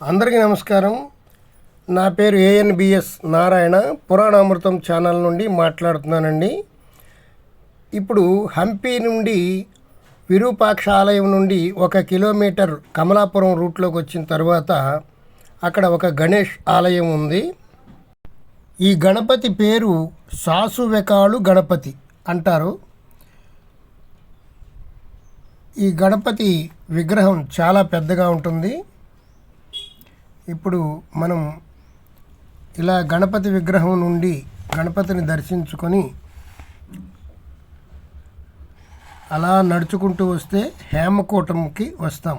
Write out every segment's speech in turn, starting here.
అందరికీ నమస్కారం. నా పేరు ఏఎన్బిఎస్ నారాయణ. పురాణామృతం ఛానల్ నుండి మాట్లాడుతున్నానండి. ఇప్పుడు హంపి నుండి విరూపాక్ష ఆలయం నుండి ఒక కిలోమీటర్ కమలాపురం రూట్లోకి వచ్చిన తర్వాత అక్కడ ఒక గణేష్ ఆలయం ఉంది. ఈ గణపతి పేరు సాసువెకాళు గణపతి అంటారు. ఈ గణపతి విగ్రహం చాలా పెద్దగా ఉంటుంది. ఇప్పుడు మనం ఇలా గణపతి విగ్రహం నుండి గణపతిని దర్శించుకొని అలా నడుచుకుంటూ వస్తే హేమకూటంకి వస్తాం.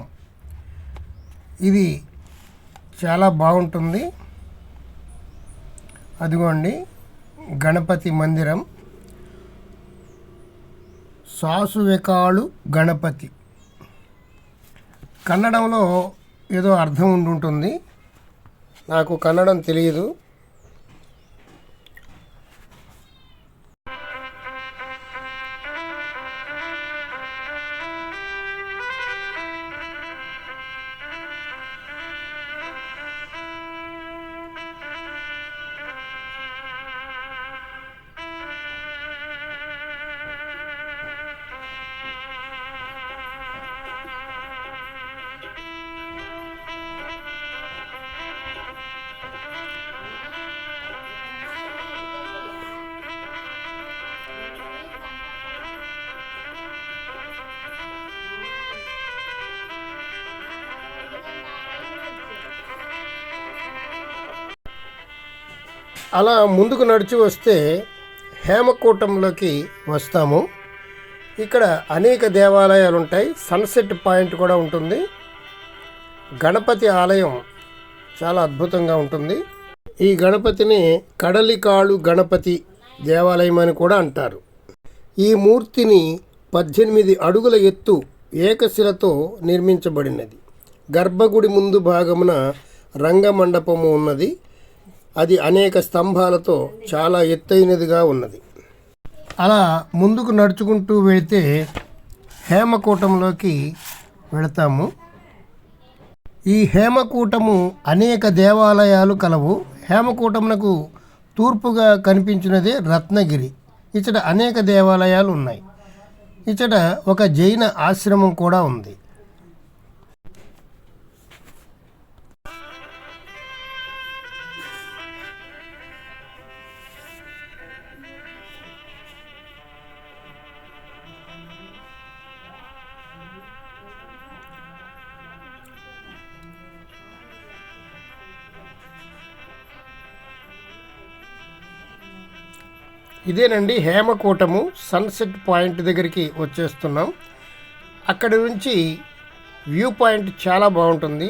ఇది చాలా బాగుంటుంది. అదిగోండి గణపతి మందిరం. సాసువికాళు గణపతి. కన్నడంలో ఏదో అర్థం ఉండుంటుంది. నాకు కన్నడం తెలియదు. అలా ముందుకు నడిచి వస్తే హేమకూటంలోకి వస్తాము. ఇక్కడ అనేక దేవాలయాలు ఉంటాయి సన్సెట్ పాయింట్ కూడా ఉంటుంది. గణపతి ఆలయం చాలా అద్భుతంగా ఉంటుంది. ఈ గణపతిని కడలికాళు గణపతి దేవాలయం అని కూడా అంటారు. ఈ మూర్తిని పద్దెనిమిది అడుగుల ఎత్తు ఏకశిలతో నిర్మించబడినది. గర్భగుడి ముందు భాగమున రంగమండపము ఉన్నది. అది అనేక స్తంభాలతో చాలా ఎత్తైనదిగా ఉన్నది. అలా ముందుకు నడుచుకుంటూ వెళితే హేమకూటంలోకి వెళతాము. ఈ హేమకూటము అనేక దేవాలయాలు కలవు. హేమకూటమునకు తూర్పుగా కనిపించినదే రత్నగిరి. ఇచ్చట అనేక దేవాలయాలు ఉన్నాయి. ఇచ్చట ఒక జైన ఆశ్రమం కూడా ఉంది. ఇదేనండి హేమకూటము సన్సెట్ పాయింట్ దగ్గరికి వచ్చేస్తున్నాం. అక్కడి నుంచి వ్యూ పాయింట్ చాలా బాగుంటుంది.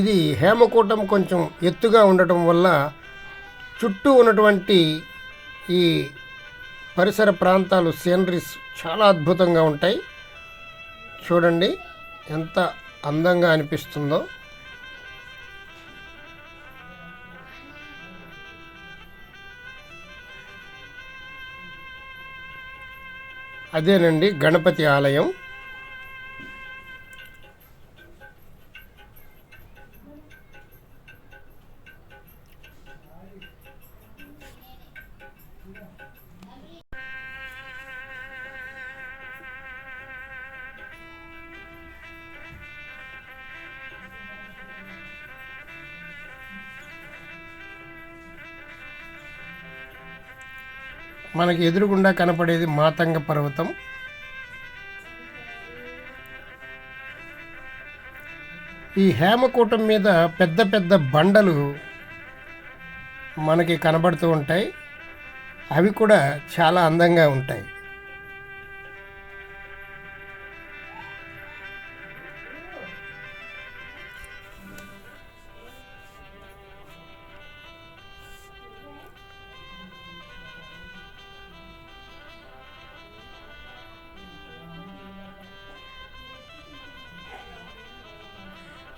ఇది హేమకూటం కొంచెం ఎత్తుగా ఉండటం వల్ల చుట్టూ ఉన్నటువంటి ఈ పరిసర ప్రాంతాలు సీనరీస్ చాలా అద్భుతంగా ఉంటాయి. చూడండి ఎంత అందంగా అనిపిస్తుందో. అదేనండి గణపతి ఆలయం. మనకి ఎదురుగుండా కనపడేది మాతంగ పర్వతం. ఈ హేమకూటం మీద పెద్ద పెద్ద బండలు మనకి కనబడుతూ ఉంటాయి. అవి కూడా చాలా అందంగా ఉంటాయి.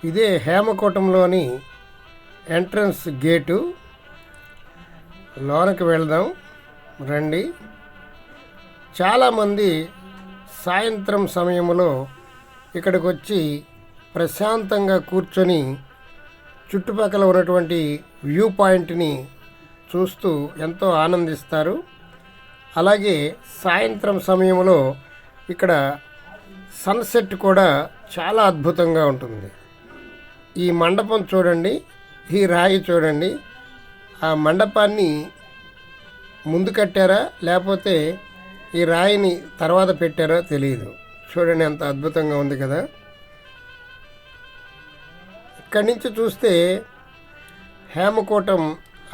ఇదే హేమకూటంలోని ఎంట్రన్స్ గేటు. లోనకి వెళ్దాం రండి. చాలామంది సాయంత్రం సమయంలో ఇక్కడికి వచ్చి ప్రశాంతంగా కూర్చొని చుట్టుపక్కల ఉన్నటువంటి వ్యూ పాయింట్ని చూస్తూ ఎంతో ఆనందిస్తారు. అలాగే సాయంత్రం సమయంలో ఇక్కడ సన్సెట్ కూడా చాలా అద్భుతంగా ఉంటుంది. ఈ మండపం చూడండి ఈ రాయి చూడండి. ఆ మండపాన్ని ముందు కట్టారా లేకపోతే ఈ రాయిని తర్వాత పెట్టారో తెలియదు చూడండి ఎంత అద్భుతంగా ఉంది కదా. ఇక్కడి నుంచి చూస్తే హేమకోటం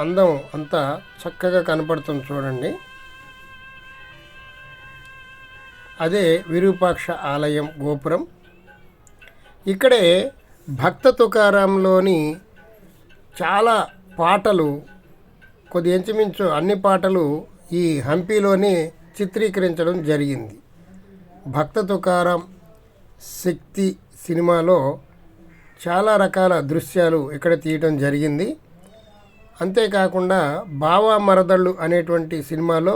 అందం అంతా చక్కగా కనపడుతుంది చూడండి. అదే విరూపాక్ష ఆలయం గోపురం. ఇక్కడే భక్త తుకారాంలోని చాలా పాటలు కొద్ది ఇంచుమించు అన్ని పాటలు ఈ హంపీలోనే చిత్రీకరించడం జరిగింది. భక్త తుకారాం శక్తి సినిమాలో చాలా రకాల దృశ్యాలు ఇక్కడ తీయటం జరిగింది. అంతేకాకుండా బావా మరదళ్ళు అనేటువంటి సినిమాలో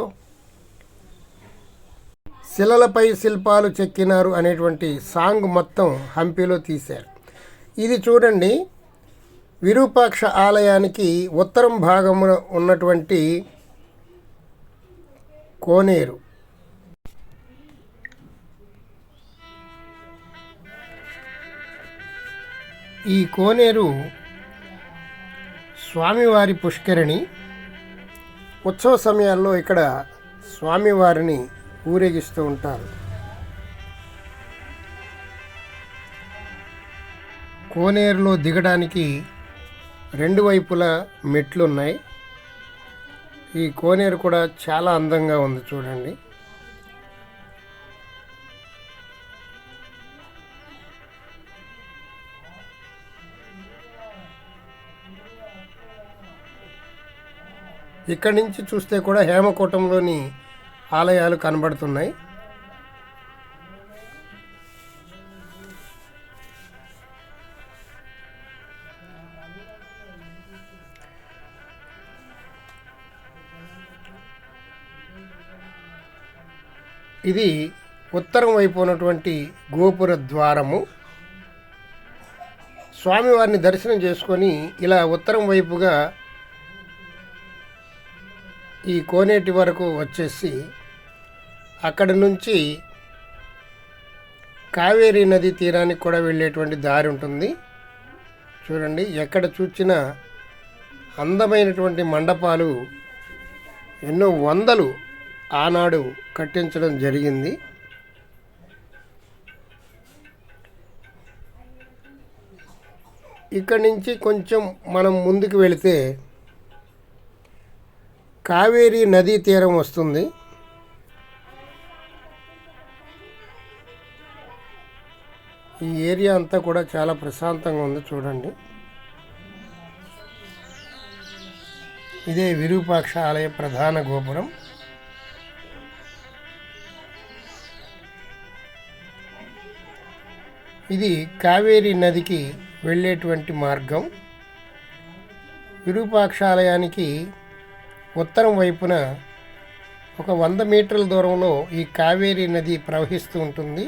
శిలలపై శిల్పాలు చెక్కినారు అనేటువంటి సాంగ్ మొత్తం హంపీలో తీశారు. ఇది చూడండి. విరూపాక్ష ఆలయానికి ఉత్తరం భాగమున ఉన్నటువంటి కోనేరు. ఈ కోనేరు స్వామివారి పుష్కరిణి. ఉత్సవ సమయాల్లో ఇక్కడ స్వామివారిని ఊరేగిస్తూ ఉంటారు. కోనేరులో దిగడానికి రెండు వైపులా మెట్లు ఉన్నాయి ఈ కోనేరు కూడా చాలా అందంగా ఉంది చూడండి. ఇక్కడి నుంచి చూస్తే కూడా హేమకూటంలోని ఆలయాలు కనబడుతున్నాయి. ఇది ఉత్తరం వైపు ఉన్నటువంటి గోపుర ద్వారము. స్వామివారిని దర్శనం చేసుకొని ఇలా ఉత్తరం వైపుగా ఈ కోనేటి వరకు వచ్చేసి అక్కడ నుంచి కావేరీ నది తీరానికి కూడా వెళ్ళేటువంటి దారి ఉంటుంది. చూడండి ఎక్కడ చూచినా అందమైనటువంటి మండపాలు ఎన్నో వందలు ఆనాడు కట్టించడం జరిగింది. ఇక్కడి నుంచి కొంచెం మనం ముందుకు వెళితే కావేరీ నదీ తీరం వస్తుంది. ఈ ఏరియా అంతా కూడా చాలా ప్రశాంతంగా ఉంది చూడండి. ఇదే విరూపాక్ష ఆలయ ప్రధాన గోపురం. ఇది కావేరీ నదికి వెళ్ళేటువంటి మార్గం. విరూపాక్షాలయానికి ఉత్తరం వైపున ఒక వంద మీటర్ల దూరంలో ఈ కావేరీ నది ప్రవహిస్తూ ఉంటుంది.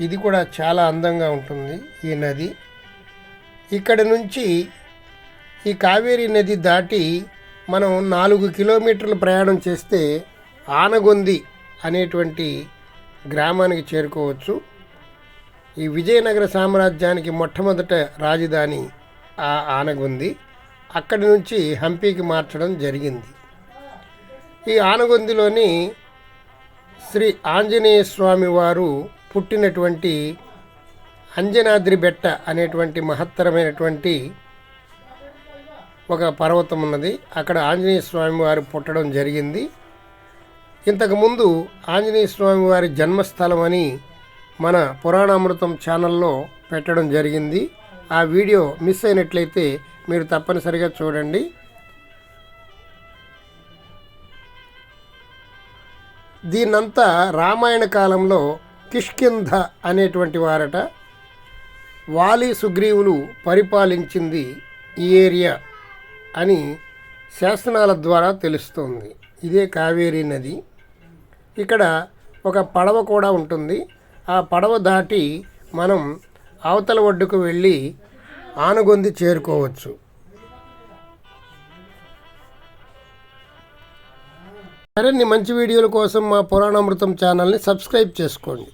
ఇది కూడా చాలా అందంగా ఉంటుంది ఈ నది. ఇక్కడ నుంచి ఈ కావేరీ నది దాటి మనం నాలుగు కిలోమీటర్లు ప్రయాణం చేస్తే ఆనగొంది అనేటువంటి గ్రామానికి చేరుకోవచ్చు. ఈ విజయనగర సామ్రాజ్యానికి మొట్టమొదట రాజధాని ఆ ఆనగొంది. అక్కడి నుంచి హంపీకి మార్చడం జరిగింది. ఈ ఆనగొందిలోని శ్రీ ఆంజనేయ స్వామి వారు పుట్టినటువంటి అంజనాద్రి బెట్ట అనేటువంటి మహత్తరమైనటువంటి ఒక పర్వతం ఉన్నది అక్కడ ఆంజనేయ స్వామి వారు పుట్టడం జరిగింది. ఇంతకుముందు ఆంజనేయ స్వామి వారి జన్మస్థలం అని మన పురాణామృతం ఛానల్లో పెట్టడం జరిగింది. ఆ వీడియో మిస్ అయినట్లయితే మీరు తప్పనిసరిగా చూడండి. దీన్నంతా రామాయణ కాలంలో కిష్కింధ అనేటువంటి వారట. వాలి సుగ్రీవులు పరిపాలించింది ఈ ఏరియా అని శాసనాల ద్వారా తెలుస్తోంది. ఇదే కావేరీ నది. ఇక్కడ ఒక పడవ కూడా ఉంటుంది. ఆ పడవ దాటి మనం అవతల ఒడ్డుకు వెళ్ళి ఆనుగొంది చేరుకోవచ్చు. మరిన్ని మంచి వీడియోల కోసం మా పురాణామృతం ఛానల్ని సబ్స్క్రైబ్ చేసుకోండి.